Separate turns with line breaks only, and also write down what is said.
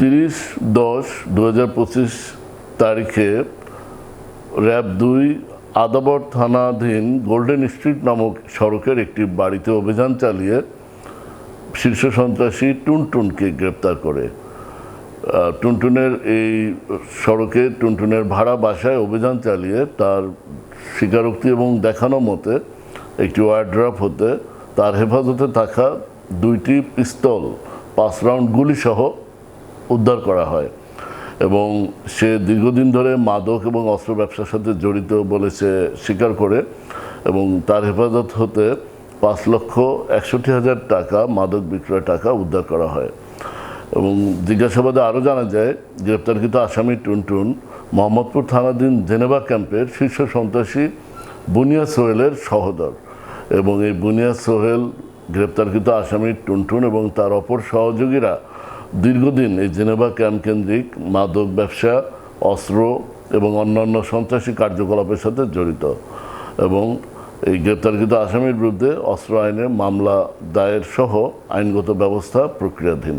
তিরিশ দশ দু হাজার পঁচিশ তারিখে র্যাব দুই আদাবর থানাধীন গোল্ডেন স্ট্রিট নামক সড়কের একটি বাড়িতে অভিযান চালিয়ে শীর্ষ সন্ত্রাসী টুনটুনকে গ্রেপ্তার করে। টুনটুনের এই সড়কে টুনটুনের ভাড়া বাসায় অভিযান চালিয়ে তার স্বীকারোক্তি এবং দেখানো মতে একটি ওয়ারড্রাফ হতে তার হেফাজতে থাকা দুইটি পিস্তল, পাঁচ রাউন্ড গুলিসহ উদ্ধার করা হয়। এবং সে দীর্ঘদিন ধরে মাদক এবং অস্ত্র ব্যবসার সাথে জড়িত বলে সে স্বীকার করে এবং তার হেফাজত হতে পাঁচ লক্ষ একষট্টি হাজার টাকা মাদক বিক্রয় টাকা উদ্ধার করা হয়। এবং জিজ্ঞাসাবাদে আরও জানা যায়, গ্রেপ্তারকৃত আসামি টুনটুন মোহাম্মদপুর থানাধীন জেনেভা ক্যাম্পের শীর্ষ সন্ত্রাসী বুনিয়া সোহেলের সহদর। এবং এই বুনিয়া সোহেল, গ্রেপ্তারকৃত আসামি টুনটুন এবং তার অপর সহযোগীরা দীর্ঘদিন এই জেনেভা ক্যাম্প কেন্দ্রিক মাদক ব্যবসা, অস্ত্র এবং অন্যান্য সন্ত্রাসী কার্যকলাপের সাথে জড়িত এবং এই গ্রেপ্তারকৃত আসামির বিরুদ্ধে অস্ত্র আইনে মামলা দায়ের সহ আইনগত ব্যবস্থা প্রক্রিয়াধীন।